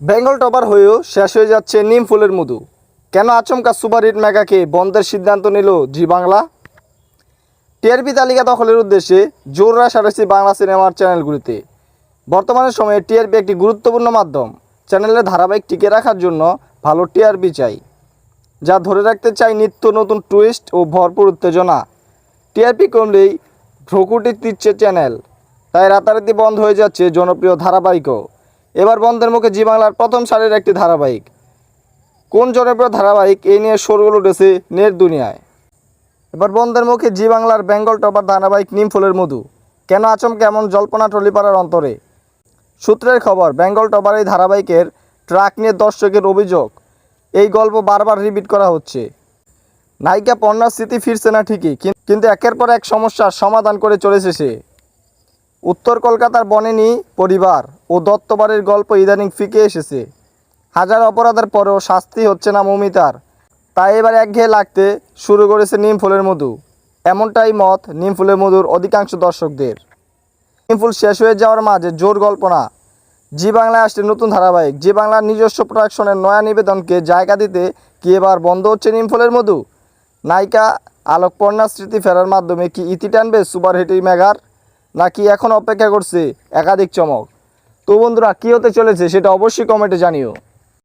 Bengal topper হয়েও শেষ হয়ে যাচ্ছে নিম ফুলের মধু। কেন আচমকা সুপারহিট মেগাকে বন্ধের সিদ্ধান্ত নিল জি বাংলা? টিআরপি তালিকা দখলের উদ্দেশ্যে জোর সারেছি বাংলা সিনেমার চ্যানেলগুলিতে। বর্তমানে সময়ে টিআরপি একটি গুরুত্বপূর্ণ মাধ্যম। চ্যানেলের ধারাবাহিক টিকে রাখার জন্য ভালো টিআরপি চাই। যা ধরে রাখতে চাই নিত্য নতুন টুইস্ট ও ভরপুর উত্তেজনা। টিআরপি কমলেই ভ্রকুটি দিচ্ছে চ্যানেল। তাই রাতারাতি বন্ধ হয়ে যাচ্ছে জনপ্রিয় ধারাবাহিকও। এবার বন্ধের মুখে জি বাংলার প্রথম সারির একটি ধারাবাহিক। কোন জনপ্রিয় ধারাবাহিক? এই নিয়ে শোরগোল উঠেছে নেট দুনিয়ায়। এবার বন্ধের মুখে জি বাংলার বেঙ্গল টপার ধারাবাহিক নিম ফুলের মধু। কেন আচমকা এমন জল্পনা টলিপাড়ার অন্তরে? সূত্রের খবর, বেঙ্গল টপার এই ধারাবাহিকের ট্রাক নিয়ে দর্শকের অভিযোগ। এই গল্প বারবার রিপিট করা হচ্ছে। নায়িকা পর্ণার স্মৃতি ফিরছে না ঠিকই কিন্তু একের পর এক সমস্যার সমাধান করে চলেছে সে। উত্তর কলকাতার বনেনি পরিবার। ও দত্তবাড়ির গল্প ইদানিং ফিকে এসেছে। হাজার অপরাধের পরেও শাস্তি হচ্ছে না মমিতার। তাই এবার একঘেয়ে লাগতে শুরু করেছে নিম ফুলের মধু। এমনটাই মত নিম ফুলের মধুর অধিকাংশ দর্শকদের। নিম ফুল শেষ হয়ে যাওয়ার মাঝে জোর গল্পনা। জি বাংলায় আসছে নতুন ধারাবাহিক। জি বাংলার নিজস্ব প্রোডাকশনের নয়া নিবেদনকে জায়গা দিতে কি এবার বন্ধ হচ্ছে নিম ফুলের মধু? নায়িকা আলোকপর্ণা স্মৃতি ফেরার মাধ্যমে কি ইতি টানবে সুপারহিট মেগার নাকি এখন অপেক্ষা করছে একাধিক চমক? তো বন্ধুরা কী হতে চলেছে সেটা অবশ্যই কমেন্টে জানিও।